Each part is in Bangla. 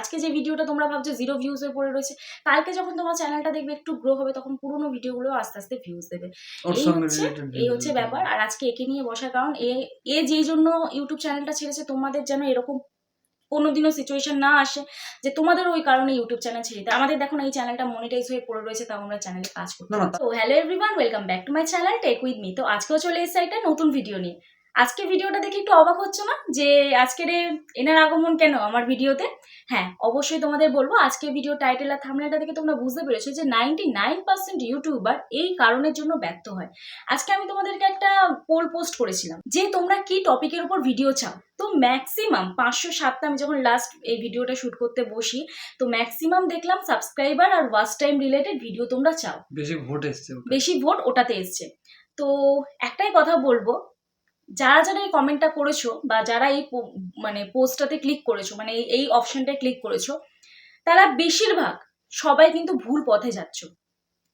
আজকে যে ভিডিওটা তোমরা ভাবছ জিরো ভিউজ হয়ে পড়ে রয়েছে কালকে যখন তোমার চ্যানেলটা দেখবে একটু গ্রো হবে তখন পুরোনো ভিডিওগুলো আস্তে আস্তে ভিউজ দেবে। এই হচ্ছে এই হচ্ছে ব্যাপার। আর আজকে একে নিয়ে বসার কারণ এ এ যেই জন্য ইউটিউব চ্যানেলটা ছেড়েছে তোমাদের যেন এরকম কোনোদিনও সিচুয়েশন না আসে যে তোমাদের ওই কারণে ইউটিউব চ্যানেল ছেড়ে দিতে। আমাদের দেখো এই চ্যানেলটা মনিটাইজ হয়ে পড়ে রয়েছে তাও আমরা চ্যানেলে কাজ করি না না। তো hello everyone welcome back to my channel tech with me তো আজকেও চলে এসেছে একটা নতুন ভিডিও নিয়ে। আজকে ভিডিওটা দেখে একটু অবাক হচ্ছে না? যে আজকের এনার আগমন কেন আমার ভিডিওতে? হ্যাঁ অবশ্যই তোমাদের বলব আজকে ভিডিও টাইটেল আর থামনেলটা দেখে তোমরা বুঝতে পেরেছ যে নাইনটি নাইন পার্সেন্ট ইউটিউবার এই কারণের জন্য ব্যর্থ হয়। আজকে আমি তোমাদেরকে একটা পোল পোস্ট করেছিলাম যে তোমরা কি টপিকের উপর ভিডিও চাও? তো ম্যাক্সিমাম পাঁচশো সাতটা আমি যখন লাস্ট এই ভিডিওটা শুট করতে বসি তো ম্যাক্সিমাম দেখলাম সাবস্ক্রাইবার আর ওয়াচ টাইম রিলেটেড ভিডিও তোমরা চাও। বেশি ভোট এসছে বেশি ভোট ওটাতে এসছে। তো একটাই কথা বলব যারা যারা এই কমেন্টটা করেছ বা যারা এই মানে পোস্টটাতে ক্লিক করেছ মানে এই- এই অপশনটায় ক্লিক করেছ তারা বেশিরভাগ সবাই কিন্তু ভুল পথে যাচ্ছ।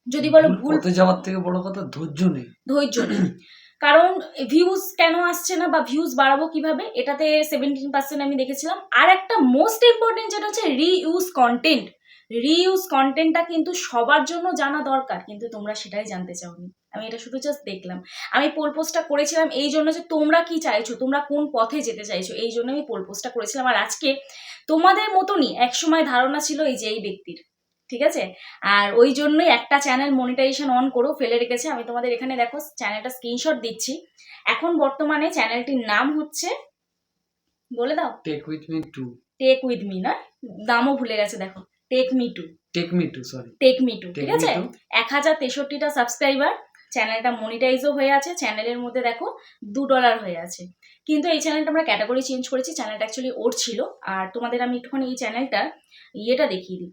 যদি বলো ভুল পথে যাওয়ার থেকে বড় কথা ধৈর্য নেই। ধৈর্য নেই। কারণ ভিউজ কেন আসছে না বা ভিউজ বাড়াবো কীভাবে এটাতে সেভেন্টিন পার্সেন্ট আমি দেখেছিলাম। আর একটা মোস্ট ইম্পর্টেন্ট যেটা হচ্ছে রিইউজ কন্টেন্ট রিইউজ কন্টেন্টটা কিন্তু সবার জন্য জানা দরকার কিন্তু তোমরা সেটাই জানতে চাওনি। আমি এটা শুধু জাস্ট দেখলাম। আমি পোল পোস্টটা করেছিলাম এই জন্য যে তোমরা কি চাইছো তোমরা কোন পথে যেতে চাইছো এই জন্য আমি পোল পোস্টটা করেছিলাম। আর আজকে তোমাদের মতনই একসময় ধারণা ছিল এই যে এই ব্যক্তির ঠিক আছে? আর ওই জন্যই একটা চ্যানেল মনিটাইজেশন অন করো ফেলে রেখেছে। আমি তোমাদের এখানে দেখো চ্যানেলটা স্ক্রিনশট দিচ্ছি। এখন বর্তমানে চ্যানেলটির নাম হচ্ছে বলে দাও। Tech with me two tech with me না? দামও ভুলে গেছে দেখো। Tech me two tech me two sorry tech me two ঠিক আছে? এক হাজার তেষট্টিটা সাবস্ক্রাইবার চ্যানেলটা মনিটাইজও হয়ে আছে চ্যানেলের মধ্যে দেখো দু ডলার হয়ে আছে। কিন্তু এই চ্যানেলটা আমরা ক্যাটাগরি চেঞ্জ করেছি চ্যানেলটা অ্যাকচুয়ালি ওর ছিল। আর তোমাদের আমি একটুখানি এই চ্যানেলটার ইয়েটা দেখিয়ে দিই।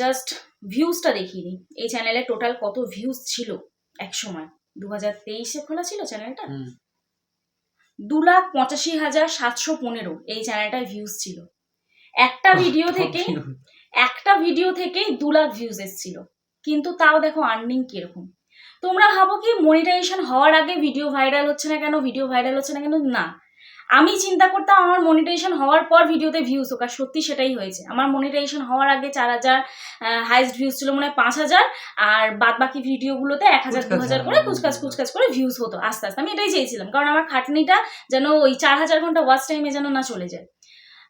জাস্ট ভিউজটা দেখিয়ে দিই। এই চ্যানেলে টোটাল কত ভিউজ ছিল এক সময় দু হাজার তেইশে খোলা ছিল চ্যানেলটা দু লাখ পঁচাশি হাজার সাতশো পনেরো এই চ্যানেলটায় ভিউজ ছিল। একটা ভিডিও থেকে একটা ভিডিও থেকেই দু লাখ ভিউজ এসেছিল। কিন্তু তাও দেখো আর্নিং কীরকম। তোমরা ভাবো কি মনিটাইজেশন হওয়ার আগে ভিডিও ভাইরাল হচ্ছে না কেন ভিডিও ভাইরাল হচ্ছে না কেন? না। আমি চিন্তা করতাম আমার মনিটাইজেশন হওয়ার পর ভিডিওতে ভিউজ হোক আর সত্যি সেটাই হয়েছে। আমার মনিটাইজেশন হওয়ার আগে চার হাজার হাইস্ট ভিউজ ছিল মনে হয় পাঁচ হাজার আর বাদ বাকি ভিডিওগুলোতে এক হাজার দু হাজার করে কুচকাচ। কুচকাচ করে ভিউজ হতো আস্তে আস্তে। আমি এটাই চেয়েছিলাম কারণ আমার খাটনিটা যেন ওই চার হাজার ঘণ্টা ওয়াচ টাইমে যেন না চলে যায়।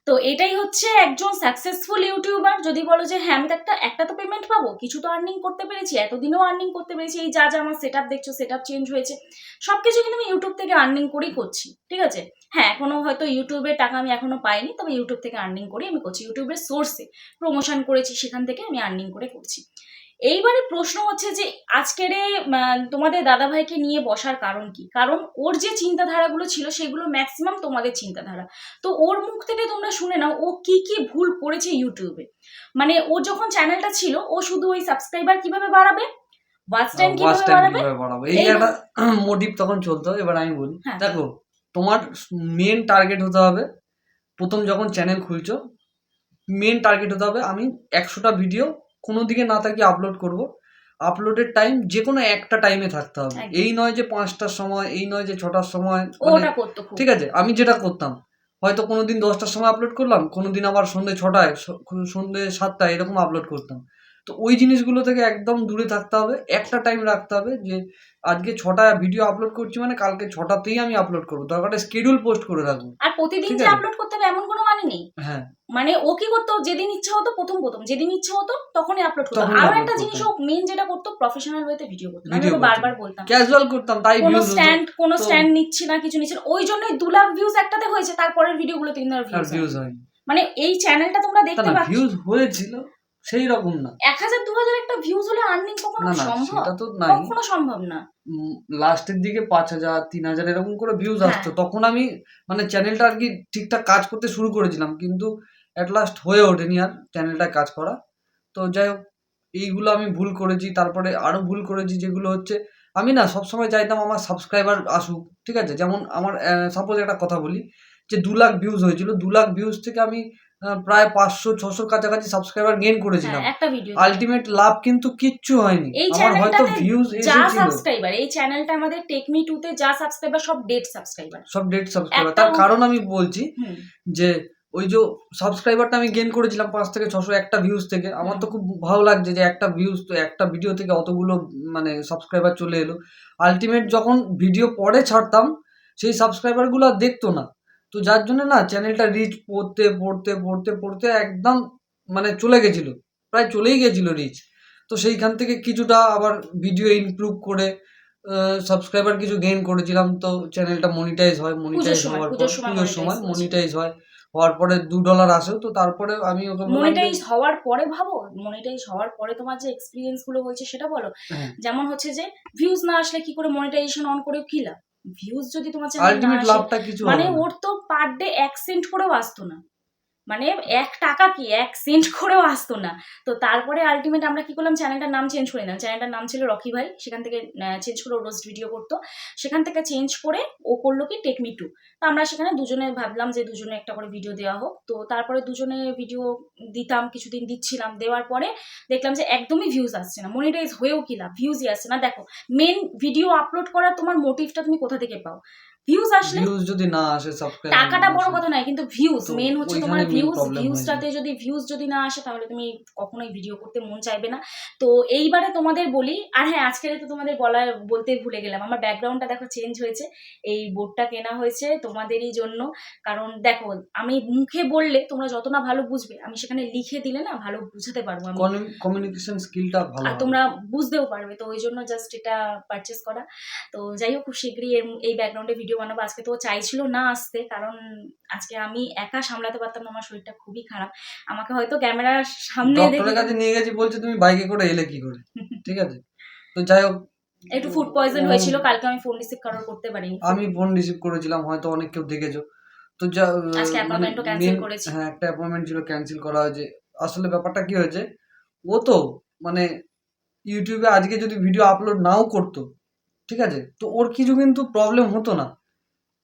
তো এটাই হচ্ছে একজন সাকসেসফুল ইউটিউবার যদি বলো যে হ্যাঁ আমি একটা একটা তো পেমেন্ট পাবো, কিছু তো আর্নিং করতে পেরেছি, এতদিনও আর্নিং করতে পেরেছি, এই যা যা আমার সেট আপ দেখছ সেট আপ চেঞ্জ হয়েছে। সব কিছু কিন্তু আমি ইউটিউব থেকে আর্নিং করেই করছি, ঠিক আছে? হ্যাঁ এখনও হয়তো ইউটিউবের টাকা আমি এখনও পাইনি তবে ইউটিউব থেকে আর্নিং করে আমি করছি। ইউটিউবের সোর্সে প্রমোশন করেছি সেখান থেকে আমি আর্নিং করে করছি। এইবারে প্রশ্ন হচ্ছে যে আজকের তোমাদের দাদাভাইকে নিয়ে বসার কারণ কি? কারণ ওর যে চিন্তাধারাগুলো ছিল সেগুলো ম্যাক্সিমাম তোমাদের চিন্তাধারা। তো ওর মুখ থেকে তোমরা শুনে নাও ও কি কি ভুল করেছে ইউটিউবে মানে ও যখন চ্যানেলটা ছিল ও শুধু ওই সাবস্ক্রাইবার কীভাবে বাড়াবে? ওয়াচ টাইম ওয়াচ কীভাবে বাড়াবে? এই একটা মোটিভ তখন চলতো এবার আমি বলি। হ্যাঁ। দেখো তোমার মেন টার্গেট হতে হবে প্রথম যখন চ্যানেল খুলছো মেন টার্গেট হতে হবে আমি একশোটা ভিডিও কোনো দিকে না থাকি আপলোড করব। আপলোডের টাইম যে কোনো একটা টাইমে থাকতে হবে। এই নয় যে পাঁচটার সময় এই নয় যে ছটার সময় মানে- ঠিক আছে আমি যেটা করতাম হয়তো কোনো দিন দশটার সময় আপলোড করলাম কোনো দিন আবার সন্ধ্যে ছটায় সন্ধ্যে সাতটায় এরকম আপলোড করতাম। তো ওই জিনিসগুলো থেকে একদম দূরে থাকতে হবে। একটা টাইম রাখতে হবে যে আজকে ছটা ভিডিও আপলোড করছি মানে কালকে ছটাতেই আমি আপলোড করব। দরকারটা শিডিউল পোস্ট করে রাখব। আর প্রতিদিন যে আপলোড করতে হবে এমন কোনো মানে নেই। হ্যাঁ। মানে ও কি করতো যেদিন ইচ্ছা হতো প্রথম প্রথম যেদিন ইচ্ছা হতো তখনই আপলোড করতো। আরও একটা জিনিস ও মেন যেটা করতো প্রফেশনাল ওয়েতে ভিডিও করতো। আমি ওকে বারবার বলতাম। ক্যাজুয়াল করতাম তাই কোনো স্ট্যান্ড কোনো স্ট্যান্ড নিচ্ছি না কিছু নিচ্ছি না। ওই জন্যই দু লাখ ভিউজ একটাতে হয়েছে তারপরের ভিডিওগুলোতে কিন্তু আর আর ভিউজ হয়নি। মানে এই চ্যানেলটা তোমরা তা দেখতে পাচ্ছ। ভিউজ হয়েছিল। সেই রকম না। এক হাজার দু হাজার একটা ভিউজ হলে আর্নিং কখনো সম্ভব? সেটা তো নাই। কখনো সম্ভব না। লাস্টের দিকে পাঁচ হাজার তিন হাজার এরকম করে ভিউজ হ্যাঁ। আসতো। তখন আমি মানে চ্যানেলটা আর কি ঠিকঠাক কাজ করতে শুরু করেছিলাম কিন্তু অ্যাট লাস্ট হয়ে ওঠেনি আর চ্যানেলটা কাজ করা। তো যাই হোক এইগুলো আমি ভুল করেছি। তারপরে আরও ভুল করেছি যেগুলো হচ্ছে আমি না সবসময় চাইতাম আমার সাবস্ক্রাইবার আসুক ঠিক আছে? যেমন আমার সাপোজ একটা কথা বলি যে দু লাখ ভিউজ হয়েছিল দু লাখ ভিউজ থেকে আমি প্রায় পাঁচশো ছশোর কাছাকাছি সাবস্ক্রাইবার গেইন করেছিলাম। হ্যাঁ একটা ভিডিও আলটিমেট লাভ কিন্তু কিচ্ছু হয়নি। এই হয়তো ভিউজ যা সাবস্ক্রাইবার এই চ্যানেলটা আমাদের টেকমি টুতে যা সাবস্ক্রাইবার সব ডেট সাবস্ক্রাইবার সব ডেট সাবস্ক্রাইবার তার কারণ আমি বলছি যে ওই যে সাবস্ক্রাইবারটা আমি গেন করেছিলাম পাঁচ থেকে ছশো একটা ভিউজ থেকে আমার তো খুব ভালো লাগছে যে একটা ভিউজ তো একটা ভিডিও থেকে অতগুলো মানে সাবস্ক্রাইবার চলে এলো। আলটিমেট যখন ভিডিও পরে ছাড়তাম সেই সাবস্ক্রাইবারগুলো আর দেখতো না। তো যার জন্য না চ্যানেলটা রিচ পড়তে পড়তে পড়তে পড়তে একদম মানে চলে গেছিল। প্রায় চলেই গেছিল রিচ তো সেইখান থেকে কিছুটা আবার ভিডিও ইমপ্রুভ করে সাবস্ক্রাইবার কিছু গেইন করেছিলাম। তো চ্যানেলটা মনিটাইজ হয় মনিটাইজ হওয়ার পর পুজোর সময় মনিটাইজ হয়। হওয়ার পরে দু ডলার আসেও তো তারপরে আমি ওকে মনিটাইজ হওয়ার পরে ভাবো? মনিটাইজ হওয়ার পরে তোমার যে এক্সপিরিয়েন্সগুলো হয়েছে সেটা বলো। হ্যাঁ। যেমন হচ্ছে যে ভিউজ না আসলে কি করে মনিটাইজেশন অন করে কি লাভ? ভিউজ যদি তোমার চ্যানেল আলটিমেট লাভটা কিছু মানে ওর তো পার ডে এক সেন্ট করেও আসতো না। মানে এক টাকা কি, এক সেন্ট করেও আসতো না। তো তারপরে আলটিমেট আমরা কি করলাম চ্যানেলটার নাম চেঞ্জ করে না চ্যানেলটার নাম ছিল রকি ভাই, সেখান থেকে চেঞ্জ করে রোস্ট ভিডিও করতো। সেখান থেকে চেঞ্জ করে ও করল কি টেকমি টু তো আমরা সেখানে দুজনে ভাবলাম যে দুজনে একটা করে ভিডিও দেওয়া হোক। তো তারপরে দুজনে ভিডিও দিতাম, কিছুদিন দিচ্ছিলাম। দেওয়ার পরে দেখলাম যে একদমই ভিউজ আসছে না। মনিটাইজ হয়েও কি লাভ? ভিউজই আসছে না। দেখো মেন ভিডিও আপলোড করার তোমার মোটিভটা তুমি কোথা থেকে পাও? ভিউজ আসলে ভিউজ যদি না আসে সাবস্ক্রাইব টাকাটা বড় কথা নয় কিন্তু ভিউজ মেন হচ্ছে তোমার ভিউজ ভিউজটাতে যদি ভিউজ যদি না আসে তাহলে তুমি কখনোই ভিডিও করতে মন চাইবে না। তো এইবারে তোমাদের বলি আর হ্যাঁ আজকের তো তোমাদের বলা বলতে ভুলে গেলাম আমার ব্যাকগ্রাউন্ডটা দেখো চেঞ্জ হয়েছে এই বোর্ডটা কেনা হয়েছে তোমাদেরই জন্য। কারণ দেখো আমি মুখে বললে তোমরা যত না ভালো বুঝবে আমি সেখানে লিখে দিলে না ভালো বুঝাতে পারব আমি। কমিউনিকেশন স্কিলটা ভালো আর তোমরা বুঝতেও পারবে তো ওই জন্য জাস্ট এটা পারচেস করা। তো যাই হোক খুব শীঘ্রই এই ব্যাকগ্রাউন্ডে ভিডিও বানাবো। আজকে তো ও চাইছিল না আসতে কারণ আজকে আমি একা সামলাতে পারতাম না আমার শরীরটা খুবই খারাপ। আমাকে হয়তো ক্যামেরার সামনে ডক্টরের কাছে নিয়ে গেছি বলছে তুমি বাইকে করে এলে কি করে? ঠিক আছে? তো যাই হোক একটু ফুড পয়জন হয়েছিল কালকে আমি ফোন রিসিভ করার করতে পারিনি। আমি ফোন রিসিভ করেছিলাম হয়তো অনেক কেউ দেখেছ। তো যা আজকে মানে। হ্যাঁ একটা অ্যাপয়েন্টমেন্ট ছিল ক্যান্সেল করা হয়েছে। আসলে ব্যাপারটা কি হয়েছে ও তো মানে ইউটিউবে আজকে যদি ভিডিও আপলোড নাও করতো ঠিক আছে? তো ওর কিছু কিন্তু প্রবলেম হতো না।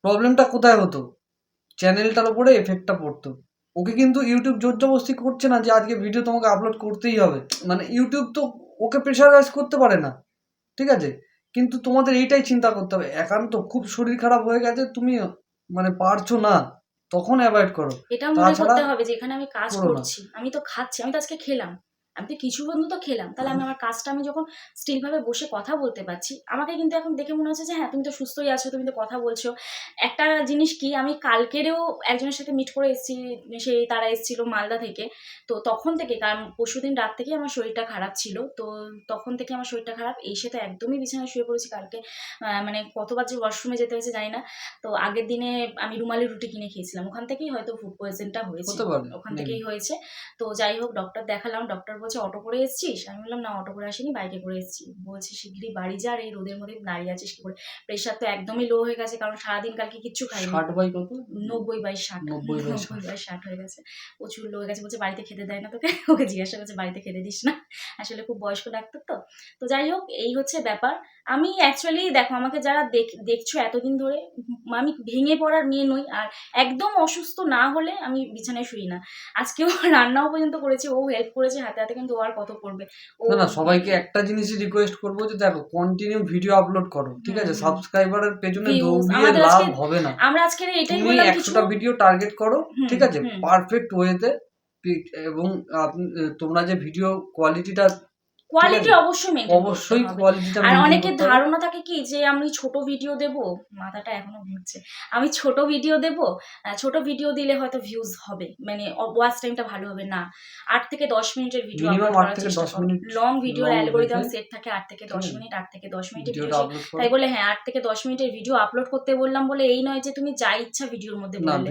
প্রবলেমটা কোথায় হতো? চ্যানেলটার উপরে এফেক্টটা পড়তো। ওকে কিন্তু ইউটিউব জোর জবরদস্তি করছে না যে আজকে ভিডিও তোমাকে আপলোড করতেই হবে। মানে ইউটিউব তো ওকে প্রেশারাইজ করতে পারে না। ঠিক আছে? কিন্তু তোমাদের এইটাই চিন্তা করতে হবে। একান্ত খুব শরীর খারাপ হয়ে গেছে তুমি মানে পারছ না। তখন অ্যাভয়েড করো। এটা মনে করতে হবে যে এখানে আমি কাজ করো করছি। আমি তো খাচ্ছি আমি তো আজকে খেলাম। আমি তো কিছু বন্ধু তো খেলাম। তাহলে আমি আমার কাজটা আমি যখন স্টিলভাবে বসে কথা বলতে পারছি আমাকে কিন্তু এখন দেখে মনে হচ্ছে যে হ্যাঁ তুমি তো সুস্থই আছো তুমি তো কথা বলছো। একটা জিনিস কি আমি কালকেরেও একজনের সাথে মিট করে এসেছি সেই তারা এসেছিল মালদা থেকে। তো তখন থেকে কারণ পরশুদিন রাত থেকে আমার শরীরটা খারাপ ছিল। তো তখন থেকে আমার শরীরটা খারাপ এসে তো একদমই বিছানায় শুয়ে পড়েছি কালকে। মানে কতবার যে ওয়াশরুমে যেতে হয়েছে জানি না। তো আগের দিনে আমি রুমালি রুটি কিনে খেয়েছিলাম। ওখান থেকেই হয়তো ফুড পয়জনটা হয়েছে। ওখান থেকেই হয়েছে। তো যাই হোক ডক্টর দেখালাম। ডক্টর বলছে অটো করে এসেছিস? আমি বললাম না অটো করে আসিনি বাইকে করে এসেছি। বলছে শিগগিরই বাড়ি যা আর এই রোদের মধ্যে দাঁড়িয়ে আছিস কি করে? প্রেশার তো একদমই লো হয়ে গেছে কারণ সারাদিন কালকে কিচ্ছু খাইনি। ষাট বাই কত? নব্বই বাই ষাট। 90 by 60 নব্বই বাই ষাট হয়ে গেছে। প্রচুর লো হয়ে গেছে বলছে বাড়িতে খেতে দেয় না তোকে? ওকে জিজ্ঞাসা করছে বাড়িতে খেতে দিস না? আসলে খুব বয়স্ক ডাক্তার তো। তো যাই হোক এই হচ্ছে ব্যাপার। আমি অ্যাকচুয়ালি দেখো আমাকে যারা দেখ- দেখছ এতদিন ধরে আমি ভেঙে পড়ার মেয়ে নই আর একদম অসুস্থ না হলে আমি বিছানায় শুই না। আজকেও রান্নাও পর্যন্ত করেছে ও হেল্প করেছে হাতে হাতে কিন্তু আর কত করবে না না সবাইকে একটা জিনিসই রিকোয়েস্ট করব যে দেখো কন্টিনিউ ভিডিও আপলোড করো ঠিক আছে। সাবস্ক্রাইবারের পেছনে দৌড়িয়ে লাভ হবে না। আমরা আজকে এটাই বললাম কিছু একশোটা ভিডিও টার্গেট করো ঠিক আছে? পারফেক্ট ওয়েতে এবং তোমরা যে ভিডিও কোয়ালিটিটা কোয়ালিটি অবশ্যই মেনটেন অবশ্যই কোয়ালিটিটা আর অনেকের ধারণা থাকে কি যে আমি ছোট ভিডিও দেব? মাথাটা এখনও ঘুরছে। আমি ছোট ভিডিও দেব? ছোট ভিডিও দিলে হয়তো ভিউজ হবে। মানে ওয়াচ টাইমটা ভালো হবে। না আট থেকে দশ মিনিটের ভিডিও আপলোড আট করার থেকে চেষ্টা 10 মিনিট লং ভিডিওর long অ্যালগোরিদম সেট থাকে আট থেকে দশ। মিনিট আট থেকে দশ মিনিটের ভিডিও আপলোড তাই বলে হ্যাঁ আট থেকে দশ মিনিটের ভিডিও আপলোড করতে বললাম বলে এই নয় যে তুমি যা ইচ্ছা ভিডিওর মধ্যে না বললে।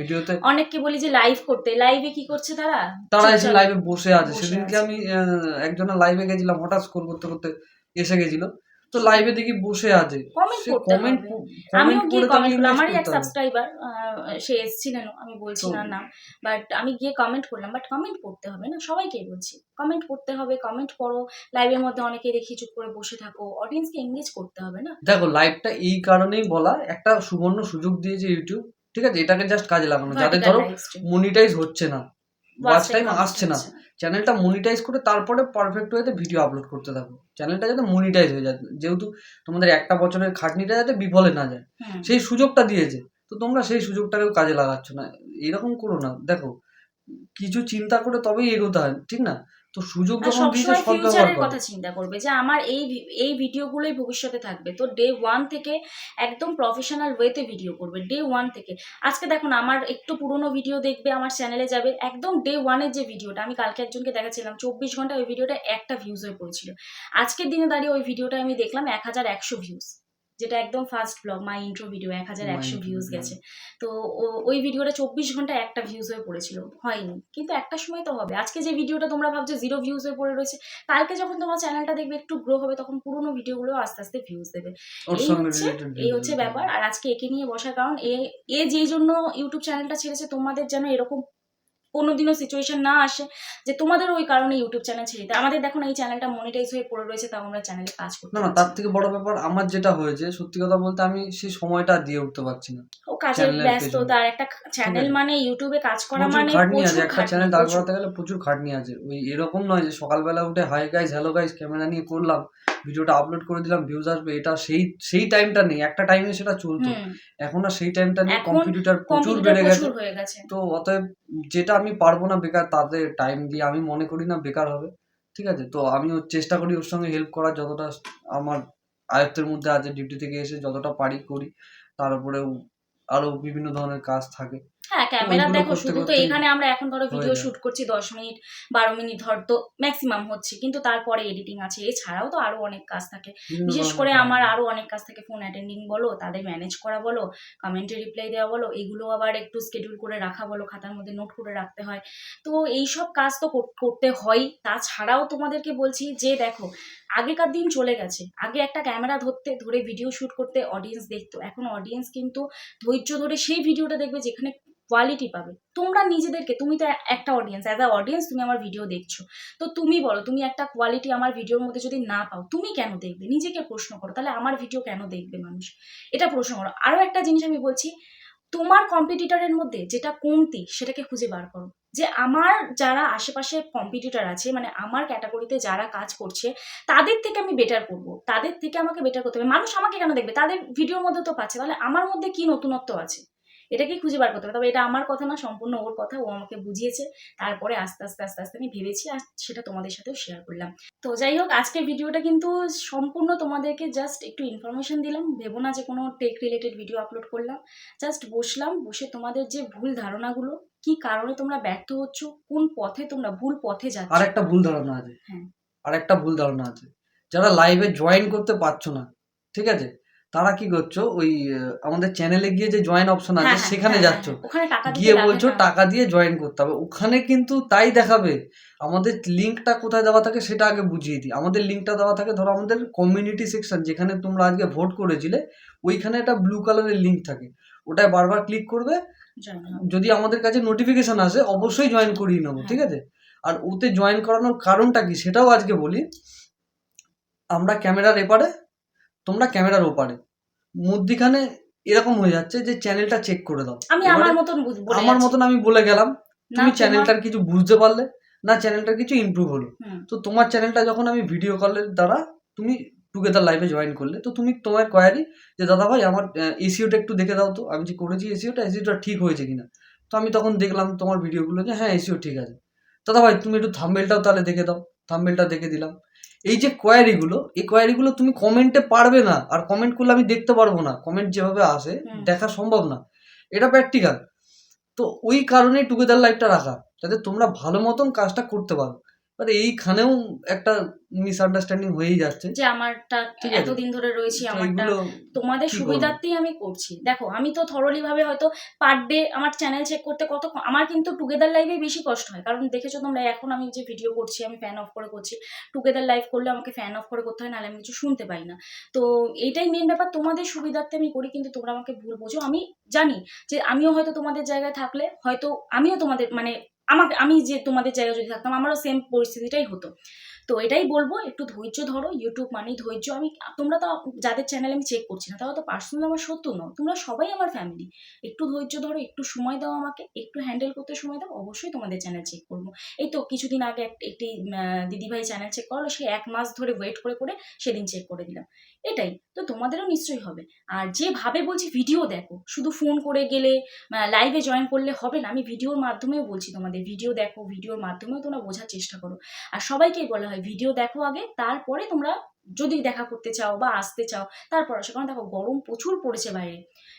অনেককে বলি যে লাইভ করতে। লাইভে কি করছে তারা? তারা এসে লাইভে বসে আছে। সেদিনকে আমি একজনের লাইভে গেছিলাম হঠাৎ স্কোর করতে করতে এসে গেছিল। তো লাইভে দেখি বসে আছে। কমেন্ট আমিও গিয়ে কমেন্ট করলাম। আমারই এক সাবস্ক্রাইবার সে এসছিলেন আমি বলছি না নাম। বাট আমি গিয়ে কমেন্ট করলাম। বাট কমেন্ট করতে হবে না সবাইকে বলছি। কমেন্ট করতে হবে কমেন্ট করো। লাইভের মধ্যে অনেকে দেখি চুপ করে বসে থাকো। অডিয়েন্সকে এঙ্গেজ করতে হবে না? দেখো লাইভটা এই কারণেই বলা একটা সুবর্ণ সুযোগ দিয়েছে ইউটিউব ঠিক আছে? এটাকে জাস্ট কাজে লাগানো। যাদের ধরো মনিটাইজ হচ্ছে না। ওয়াচ টাইম আসছে না। চ্যানেলটা মনিটাইজ করে তারপরে পারফেক্ট ওয়েতে ভিডিও আপলোড করতে থাকো। চ্যানেলটা যাতে মনিটাইজ হয়ে যায়। যেহেতু তোমাদের একটা বছরের খাটনিটা যাতে বিফলে না যায়। সেই সুযোগটা দিয়েছে। তো তোমরা সেই সুযোগটাকেও কাজে লাগাচ্ছ না। এরকম করো না। দেখো কিছু চিন্তা করে তবেই এগোতে হয় ঠিক না? তো সুযোগ যখন দিয়েছে ফিউচারের কথা চিন্তা করবে যে আমার এই এই ভিডিওগুলোই ভবিষ্যতে থাকবে। তো ডে ওয়ান থেকে একদম প্রফেশনাল ওয়েতে ভিডিও করবে ডে ওয়ান থেকে। আজকে দেখুন আমার একটু পুরোনো ভিডিও দেখবে আমার চ্যানেলে যাবে। একদম ডে ওয়ানের যে ভিডিওটা আমি কালকে একজনকে দেখাচ্ছিলাম চব্বিশ ঘণ্টা ওই ভিডিওটা একটা ভিউজ হয়ে পড়েছিল। আজকের দিনে দাঁড়িয়ে ওই ভিডিওটা আমি দেখলাম এক হাজার একশো ভিউজ যেটা একদম first blog my intro video এক হাজার একশো ভিউজ গেছে। তো ওই ভিডিওটা চব্বিশ ঘণ্টা একটা ভিউজ হয়ে পড়েছিল হয়নি। কিন্তু একটা সময় তো হবে। আজকে যে ভিডিওটা তোমরা ভাবছ জিরো ভিউজ হয়ে পড়ে রয়েছে কালকে যখন তোমার চ্যানেলটা দেখবে একটু গ্রো হবে তখন পুরোনো ভিডিওগুলো আস্তে আস্তে ভিউজ দেবে। এই হচ্ছে এই হচ্ছে ব্যাপার। আর আজকে একে নিয়ে বসার কারণ এ এ যেই জন্য ইউটিউব চ্যানেলটা ছেড়েছে তোমাদের যেন এরকম কোনোদিনও সিচুয়েশন না আসে যে তোমাদের ওই কারণে ইউটিউব চ্যানেল ছেড়ে দিতে। আমাদের দেখুন এই চ্যানেলটা মনিটাইজ হয়ে পড়ে রয়েছে তাও আমরা চ্যানেলে কাজ করতে না না তার থেকে বড় ব্যাপার আমার যেটা হয়েছে সত্যি কথা বলতে আমি সেই সময়টা দিয়ে উঠতে পারছি না। ও কাজের চ্যানেলের ব্যস্ততা আর একটা চ্যানেল মানে ইউটিউবে কাজ করা মানে খাটনি আছে প্রচুর একটা চ্যানেল দাঁড়। করাতে গেলে প্রচুর খাটনি আছে। ওই এরকম নয় যে সকালবেলা উঠে hi guys hello guys camera নিয়ে করলাম। ভিডিওটা আপলোড করে দিলাম ভিউজ আসবে এটা সেই সেই টাইমটা নেই একটা টাইমে সেটা চলতো। এখন আর সেই টাইমটা নেই কম্পিউটার প্রচুর বেড়ে গেছে। তো অতএব যেটা আমি পারব না বেকার তাদের টাইম দিয়ে আমি মনে করি না বেকার হবে ঠিক আছে? তো আমি ওর চেষ্টা করি ওর সঙ্গে হেল্প করার যতটা আমার আয়ত্তের মধ্যে আছে ডিউটি থেকে এসে যতটা পারি করি তার উপরেও আরও বিভিন্ন ধরনের কাজ থাকে। হ্যাঁ ক্যামেরা দেখো শুধু তো এখানে আমরা এখন ধরো ভিডিও শুট করছি দশ মিনিট বারো মিনিট ধর তো ম্যাক্সিমাম হচ্ছে। কিন্তু তারপরে এডিটিং আছে। এছাড়াও তো আরও অনেক কাজ থাকে। বিশেষ করে আমার আরও অনেক কাজ থাকে। ফোন অ্যাটেন্ডিং বলো তাদের ম্যানেজ করা বলো কমেন্টে রিপ্লাই দেওয়া বলো এগুলো আবার একটু স্কেডিউল করে রাখা বলো খাতার মধ্যে নোট করে রাখতে হয়। তো এই সব কাজ তো করতে হয়। তাছাড়াও তোমাদেরকে বলছি যে দেখো আগেকার দিন চলে গেছে। আগে একটা ক্যামেরা ধরতে ধরে ভিডিও শুট করতে অডিয়েন্স দেখতো। এখন অডিয়েন্স কিন্তু ধৈর্য ধরে সেই ভিডিওটা দেখবে যেখানে কোয়ালিটি পাবে। তোমরা নিজেদেরকে, তুমি তো একটা অডিয়েন্স অ্যাজ আ অডিয়েন্স তুমি আমার ভিডিও দেখছ। তো তুমি বলো, তুমি একটা কোয়ালিটি আমার ভিডিওর মধ্যে যদি না পাও, তুমি কেন দেখবে? নিজেকে প্রশ্ন করো, তাহলে আমার ভিডিও কেন দেখবে মানুষ? এটা প্রশ্ন করো। আরও একটা জিনিস আমি বলছি, তোমার কম্পিটিটরের মধ্যে যেটা কমতি, সেটাকে খুঁজে বার করো। যে আমার যারা আশেপাশে কম্পিটিটর আছে মানে আমার ক্যাটাগরিতে যারা কাজ করছে, তাদের থেকে আমি বেটার করব। তাদের থেকে আমাকে বেটার করতে হবে। মানুষ আমাকে কেন দেখবে? তাদের ভিডিওর মধ্যে তো পাচ্ছে। তাহলে আমার মধ্যে কি নতুনত্ব আছে? এটাকে খুঁজে বার করতে হবে। তবে এটা আমার কথা না সম্পূর্ণ ওর কথা ও আমাকে বুঝিয়েছে। তারপরে আস্তে আস্তে আস্তে আস্তে আমি ভেবেছি আর সেটা তোমাদের সাথেও শেয়ার করলাম। তো যাই হোক আজকের ভিডিওটা কিন্তু সম্পূর্ণ তোমাদেরকে জাস্ট একটু ইনফরমেশন দিলাম। ভেবো না যে কোনো টেক রিলেটেড ভিডিও আপলোড করলাম। জাস্ট বসলাম বসে তোমাদের যে ভুল ধারণাগুলো কি কারণে তোমরা ব্যর্থ হচ্ছ কোন পথে তোমরা ভুল পথে যাচ্ছ। আর একটা ভুল ধারণা আছে। হ্যাঁ। আর একটা ভুল ধারণা আছে। যারা লাইভে জয়েন করতে পারছ না ঠিক আছে? তারা কি করছ? ওই আমাদের চ্যানেলে গিয়ে যে জয়েন অপশন আছে হ্যাঁ, হ্যাঁ, সেখানে হ্যাঁ, যাচ্ছ। গিয়ে বলছো টাকা দিয়ে জয়েন করতে হবে। ওখানে কিন্তু তাই দেখাবে। আমাদের লিঙ্কটা কোথায় দেওয়া থাকে সেটা আগে বুঝিয়ে দিই। আমাদের লিঙ্কটা দেওয়া থাকে ধরো আমাদের কমিউনিটি সেকশন যেখানে তোমরা আজকে ভোট করেছিলে ওইখানে একটা ব্লু কালারের লিঙ্ক থাকে। ওটায় বারবার ক্লিক করবে। যদি আমাদের কাছে নোটিফিকেশন আসে অবশ্যই জয়েন করিয়ে নেব। ঠিক আছে? আর ওতে জয়েন করানোর কারণটা কি সেটাও আজকে বলি। আমরা ক্যামেরার এপারে তোমরা ক্যামেরার ওপারে। মধ্যিখানে এরকম হয়ে যাচ্ছে যে চ্যানেলটা চেক করে দাও। আমি আমার মতন আমার মতন আমি বলে গেলাম তুমি চ্যানেলটার কিছু বুঝতে পারলে না চ্যানেলটার কিছু ইমপ্রুভ হলো। তো তোমার চ্যানেলটা যখন আমি ভিডিও কলের দ্বারা তুমি টুগেদার লাইভে জয়েন করলে তো তুমি তোমার কোয়ারি যে দাদা ভাই আমার এসিওটা একটু দেখে দাও তো আমি যে করেছি এসিওটা এসিওটা ঠিক হয়েছে কিনা? তো আমি তখন দেখলাম তোমার ভিডিওগুলো যে হ্যাঁ এসিও ঠিক আছে। দাদা ভাই তুমি একটু থাম্বেলটাও তাহলে দেখে দাও। থাম্বেলটা দেখে দিলাম। এই যে কোয়ারিগুলো এই কোয়ারিগুলো তুমি কমেন্টে পারবে না আর কমেন্ট করলে আমি দেখতে পারব না। কমেন্ট যেভাবে আসে দেখা সম্ভব না। এটা প্র্যাকটিক্যাল তো ওই কারণেই টুগেদার লাইফটা রাখা যাতে তোমরা ভালো মতন কাজটা করতে পারো। এবারে এইখানেও একটা মিসআন্ডারস্ট্যান্ডিং হয়েই যাচ্ছে। যে আমারটা এতদিন ধরে রয়েছি আমারটা তোমাদের সুবিধার্থেই আমি করছি। দেখো আমি তো থরলি ভাবে হয়তো পার ডে আমার চ্যানেল চেক করতে কত আমার কিন্তু টুগেদার লাইভে বেশি কষ্ট হয়। কারণ দেখেছ তোমরা এখন আমি যে ভিডিও করছি আমি ফ্যান অফ করে করছি। টুগেদার লাইভ করলে আমাকে ফ্যান অফ করে করতে হয় নাহলে আমি কিছু শুনতে পাই না। তো এইটাই মেন ব্যাপার। তোমাদের সুবিধার্থে আমি করি কিন্তু তোমরা আমাকে ভুল বোঝো। আমি জানি যে আমিও হয়তো তোমাদের জায়গায় থাকলে হয়তো আমিও তোমাদের মানে আমাকে আমি যে তোমাদের জায়গায় যদি থাকতাম আমারও সেম পরিস্থিতিটাই হতো। তো এটাই বলব, একটু ধৈর্য ধরো ইউটিউব মানেই ধৈর্য। আমি, তোমরা তো যাদের চ্যানেল আমি চেক করছি না, তারা তো পার্সোনাল আমার সত্য নয় তোমরা সবাই আমার ফ্যামিলি একটু ধৈর্য ধরো, একটু সময় দাও আমাকে, একটু হ্যান্ডেল করতে সময় দাও, অবশ্যই তোমাদের চ্যানেল চেক করব। এই তো কিছুদিন আগে একটি দিদিভাই চ্যানেল চেক করল, সে এক মাস ধরে ওয়েট করে করে সেদিন চেক করে দিলাম। এটাই, তো তোমাদেরও নিশ্চয়ই হবে। আর যেভাবে বলছি ভিডিও দেখো, শুধু ফোন করে গেলে লাইভে জয়েন করলে হবে না, আমি ভিডিওর মাধ্যমেও বলছি তোমাদের ভিডিও দেখো ভিডিওর মাধ্যমেও তোমরা বোঝার চেষ্টা করো। আর সবাইকেই বলা হয় ভিডিও দেখো আগে তারপরে তোমরা যদি দেখা করতে চাও বা আসতে চাও তারপর আসো। কারণ দেখো গরম প্রচুর পড়েছে বাইরে।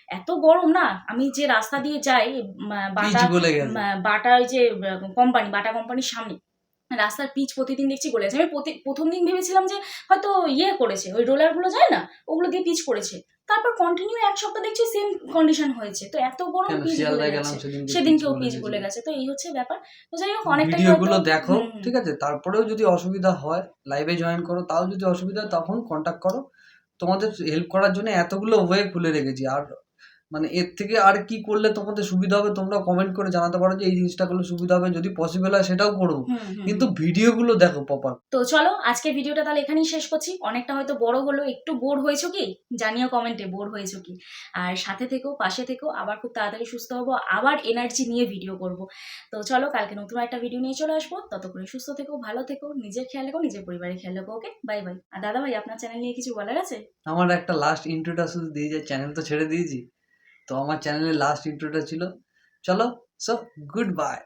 এত গরম না আমি যে রাস্তা দিয়ে যাই বাটা বাটা ওই যে কোম্পানি বাটা কোম্পানির সামনে। রাস্তার পিচ প্রতিদিন দেখছি গলেছে আমি প্রথম দিন ভেবেছিলাম যে হয়তো ইয়ে করেছে ওই রোলারগুলো যায় না ওগুলো দিয়ে পিচ করেছে। তারপর কন্টিনিউ এক সপ্তাহ দেখছি সেম কন্ডিশন হয়েছে। তো এত বড় পিচ গলে গেছে। সেদিন কেউ পিচ গলে গেছে। তো এই হচ্ছে ব্যাপার। তো যাই হোক অনেকটা ভিডিও গুলো দেখো ঠিক আছে? তারপরেও যদি অসুবিধা হয় লাইভে জয়েন করো তাও যদি অসুবিধা হয় তখন কন্ট্যাক্ট করো। তোমাদের হেল্প করার জন্য এতগুলো ওয়ে খুলে রেখেছি। আর মানে এর থেকে আর কি করলে তোমাদের সুবিধা হবে তোমরা কমেন্ট করে জানাতে পারো যে এই জিনিসটা করলে সুবিধা হবে যদি পসিবল হয় সেটাও করব কিন্তু ভিডিওগুলো দেখো প্রপার তো চলো আজকে ভিডিওটা তাহলে এখানেই শেষ করছি। অনেকটা হয়তো বড় হলো একটু বোর হয়েছো কি? জানিও কমেন্টে বোর হয়েছো কি? আর সাথে থেকেও পাশে থেকেও আবার খুব তাড়াতাড়ি সুস্থ হব আবার এনার্জি নিয়ে ভিডিও করব। তো চলো কালকে নতুন একটা ভিডিও নিয়ে চলে আসব। ততক্ষণে সুস্থ থেকো ভালো থেকো নিজের খেয়াল রেখো নিজের পরিবারের খেয়াল রেখো ওকে বাই বাই আর দাদা ভাই আপনার চ্যানেল নিয়ে কিছু বলার আছে? আমার একটা লাস্ট ইন্ট্রোটা শুধু দিয়ে যায় চ্যানেল তো ছেড়ে দিয়েছি। তো আমার চ্যানেলের লাস্ট ইন্ট্রোটা ছিল। চলো সো গুড বাই